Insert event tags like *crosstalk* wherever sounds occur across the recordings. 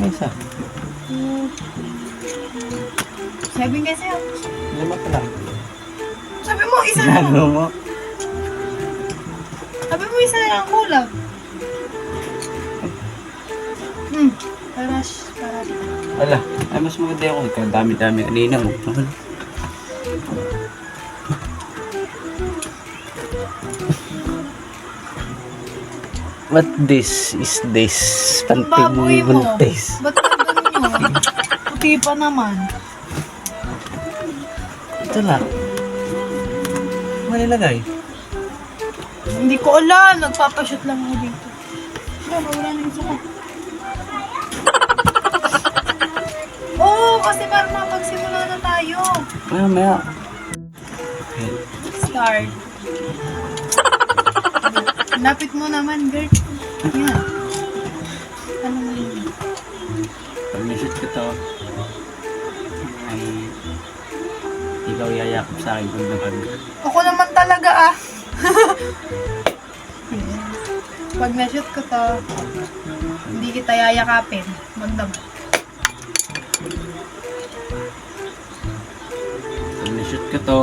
Ay, isa. Sabi nga sa'yo. Lima pala. Sabi mo, isa lang. Gano mo? Sabi mo, isa lang kulang. Hmm. Parash. Parash. Ala, ay mas maganda ako. Ikaw dami-dami kanina mo. Ala. Ano? What this is this? Mo. Pantigong Ba't ka ganyan? Puti pa naman. Ito lang. Malilagay. Hindi ko alam. Nagpapashoot lang ako dito. Wala, wala na yung suka. *laughs* Oo, oh, kasi parang mapagsimula na tayo. Maya, maya. Okay. Start. Lapit mo naman, girl. Yan. Ano mo yun? Pag nashoot ko to, ay ikaw yayakap sa akin pag napag. Ako naman talaga ah. *laughs* Pag na-shoot ko to, hindi kita yayakapin. Magdamag. Pag nashoot ko to,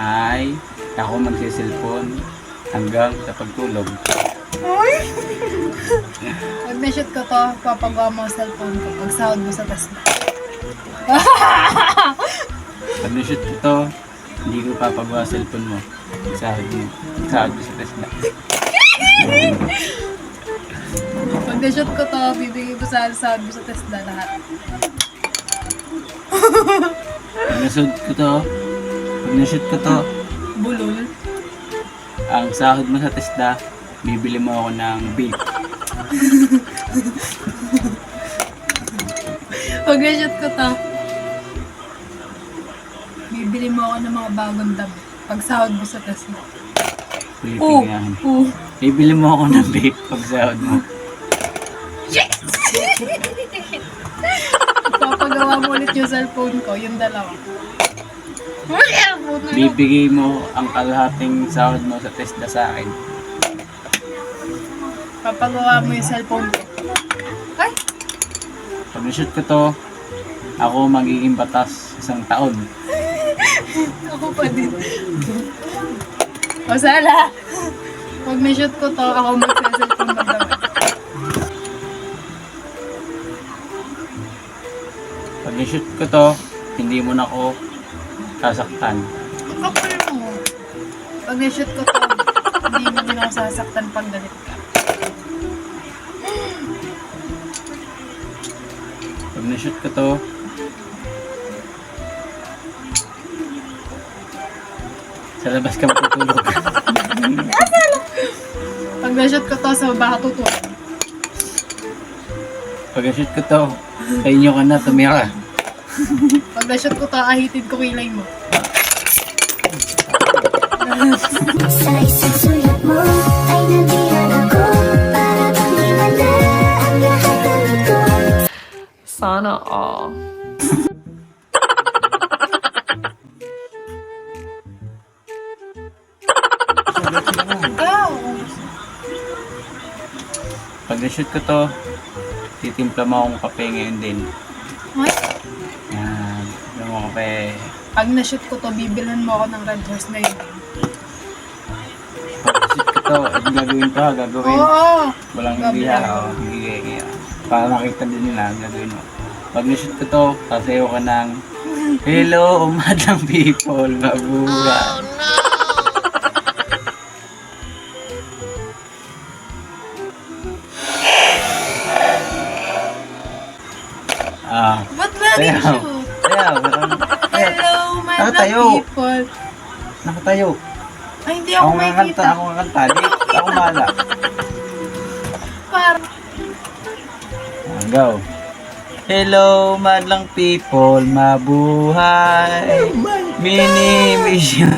ay ako magsiselfon hanggang sa pagtulog. Uy! *laughs* Pag na-shoot ko to, papagawa mo ang cellphone ko. Pag sahod mo sa Tesla. Pag nashoot ko to, hindi ko papagawa sa cellphone mo. Sahod mo. Sahod mo sa Tesla. Pag na-shoot ko to, bibigay ko sa sahod mo sa Tesla lahat. *laughs* Pag nashoot ko to, pag nashoot ko to, Bulol. Ang sahod mo sa Tesla, bibili mo ako ng vape. *laughs* Pag na-shoot ko to, bibili mo ako ng mga bagong damit. Pag sahod mo sa. Vape Oo. yan. Oo. Bibili mo ako ng vape pag sahod mo. *laughs* Papagawa mo ulit yung cellphone ko, yung dalawa. Bibigay mo ang kalahating sahod mo sa Tesla sa akin. Papagawa mo yung cellphone ko. Ay! Pag na-shoot ko to, ako magiging batas isang taon. Ako pa din. o sala! Pag na-shoot ko to, ako magsa-cellphone magdamay. Pag na-shoot ko to, hindi mo na ako sasaktan. Kapal mo. Pag na-shoot ko to, hindi mo din ako sasaktan pag galit ka. Pag na-shoot ko to, sa labas ka matutulog. Pag na-shoot ko to, sa baba ka tutulog. Pag na-shoot ko to, sa inyo ka na, tumira. Pag na-shoot ko to, ahitin ko kilay mo. Sa isang sulat mo ay nandiyan ako Para bang himala ang lahat ng ito Sana all. Ikaw! Pag na-shoot ko to, titimpla mo akong kape ngayon din. Yan. Kape. pag na-shoot ko to, bibilhan mo ako ng red horse na yun. Pag na-shoot ko to, eh, gagawin ko ha, gagawin. Oo! Walang Gabi hindi ha. lang. Oh, hindi kaya. Para makita din nila, gagawin mo. Pag na-shoot ko to, sasayaw ka ng Hello, umadlang people, mabuhay. Ah, Ba't lagi? Sayaw. Nakatayo. people. Nakatayo. Ay, hindi ako Ako kanta, makikita. ako nga kanta. Ako mala. Parang, Go. Hello, madlang people, mabuhay. Mini mission.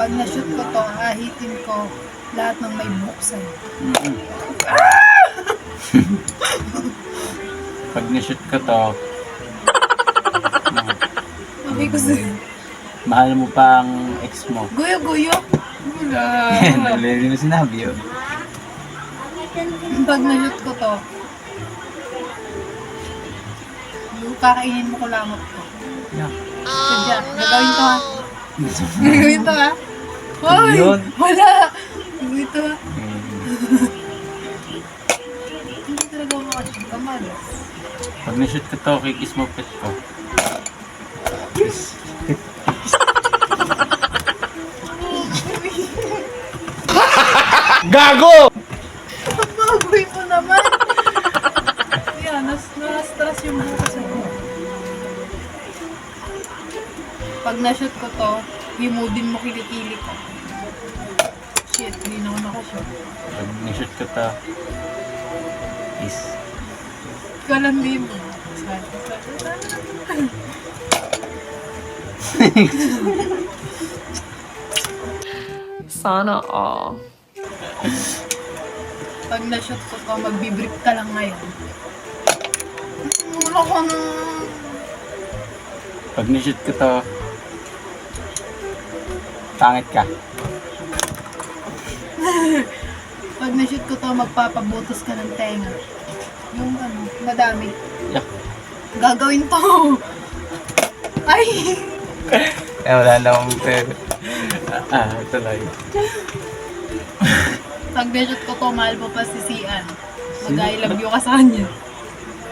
Pag na-shoot ko to, ahitin ko lahat ng may buksan. *laughs* Pag na-shoot ko to, Sabi ko sa... Mahal mo pa ang ex mo. Guyo-guyo. Wala. *laughs* Nalili mo sinabi yun. Pag na-shoot ko to, yung kakainin mo ko lamot ko. Yeah. Sadya, gagawin to ha. Gagawin to ha. Hoy! Yun. Wala! Gagawin to ha. Hmm. Hindi talaga ako makashoot. Kamal. Pag na-shoot ko to, kikis mo pet ko. Kiss. Bagoy mo naman. Yan, nas na-stress yung bukas ako. Pag na-shoot ko to, himudin mo kilikili ko. Shit, hindi na ako nakashoot. Pag na-shoot ko to, kiss. Kalandi mo. Sad, sad. Sana all. Pag na-shoot ko to, magbibrick ka lang ngayon. Wala ko na. Pag na-shoot ko to, pangit ka. Pag na-shoot ko to, magpapabutos ka ng tenga. Yung ano, madami. Yak. Gagawin to. Ay! Eh, wala na akong pera. Ah, tuloy. Pag na-shoot ko to, mahal mo pa si Sian. Mag-I love you ka sa kanya.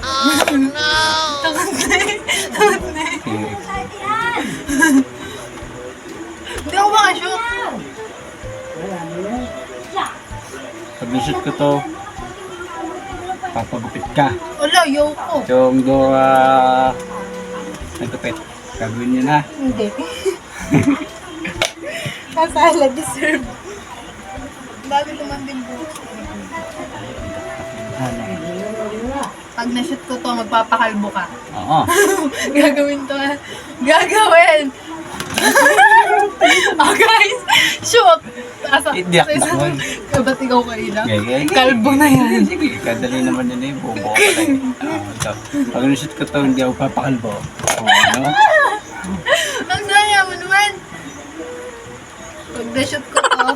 Oh no! Takot na eh. Takot na eh. Hindi ako makashoot. Pag na-shoot ko to, papagupit ka. Wala, yoko. Yung do, ah, nagkupit. Gagawin yun ha. Hindi. Kasala, deserve. Bago naman din buhok. Pag na-shoot ko to, magpapakalbo ka. Oo. *laughs* Gagawin to. ah. Gagawin! oh guys, shoot! Asa, Hindi ako naman. Ba't ikaw? Gagay. Kalbo na yan. Sige, kadali naman yun eh. Bobo ka lang. Ah, ito. Pag na-shoot ko to, hindi ako papakalbo. Oo, ano? Ang daya mo naman! Pag na-shoot ko to,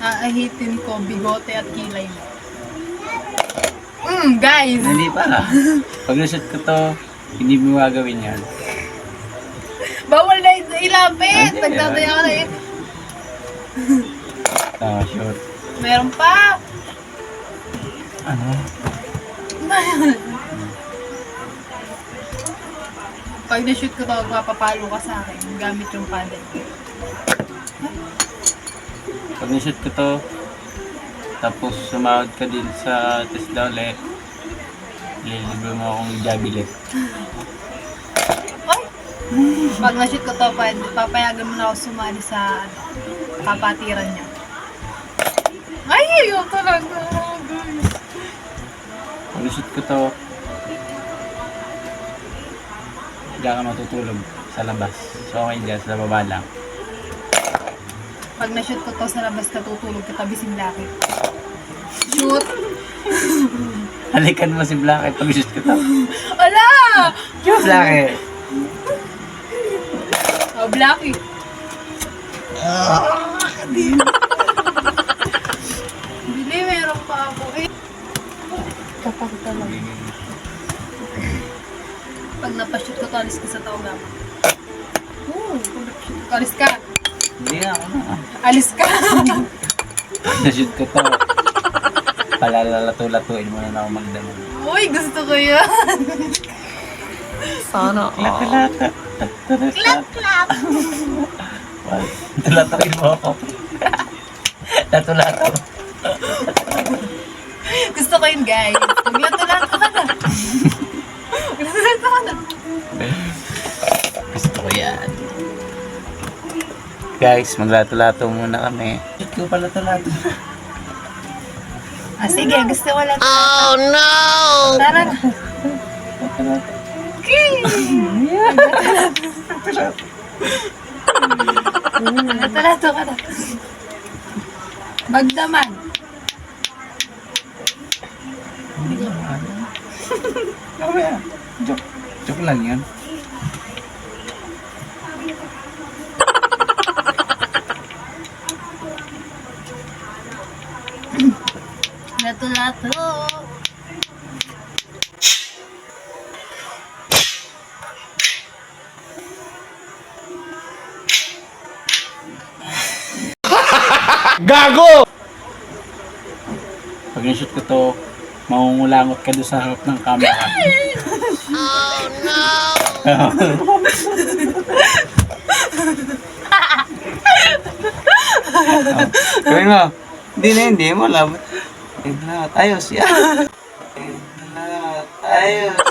aahitin ko bigote at kilay mo. Mm, guys! Hindi pa. Pag na-shoot ko to, hindi mo gagawin yan. Bawal na ilapit! Hindi, Nagtataya ka na eh. Ah, shoot. Meron pa! Ano? Pag na-shoot ko to, magpapapalo ka sa akin gamit yung paddle. Pag na-shoot ko to, tapos sumahod ka din sa Tesla ulit, lilibre mo akong jabile. Ay! *laughs* Pag na-shoot ko to, papayagan mo na ako sumali sa ano, kapatiran niya. Ay, ayoko talaga, guys. Pag na-shoot ko to, hindi ka matutulog sa labas. So okay dyan, sa baba lang. Pag na-shoot ko to sa labas ka tutulog ka tabi si Blackie. Shoot! *laughs* Halikan mo si Blackie pag shoot ko to. Ala! Blackie! Oh, Blackie. Bili, meron pa ako eh. Kapag talaga. Pag napashoot ko to, alis ka sa tao gama. Oo, pag napashoot ko, alis ka. Hindi na ako na. Alis ka. Na-shoot ko to, palalalato-latuin mo na ako magdamo. Uy, gusto ko yun. Sana. Lata-lata. Clap, clap. Tulatuin mo ako. Lato-lato. Gusto ko yun, guys. Maglato-lato ka na. Maglato-lato ka na. Gusto ko yan. Guys, maglato-lato muna kami. Shoot ko pa lato-lato. Ah, sige, gusto ko lang. Oh, no! Tara na. Okay. Lato-lato ka na. Magdaman. Mamaya. Joke. Joke lang yun. Lato-lato. Gago! Pag in-shoot ko to, mangungulangot ka doon sa harap ng camera. oh no! Gawin mo. Hindi na, hindi mo. Labat. Edlat. Ayos yan. Edlat. Ayos yan.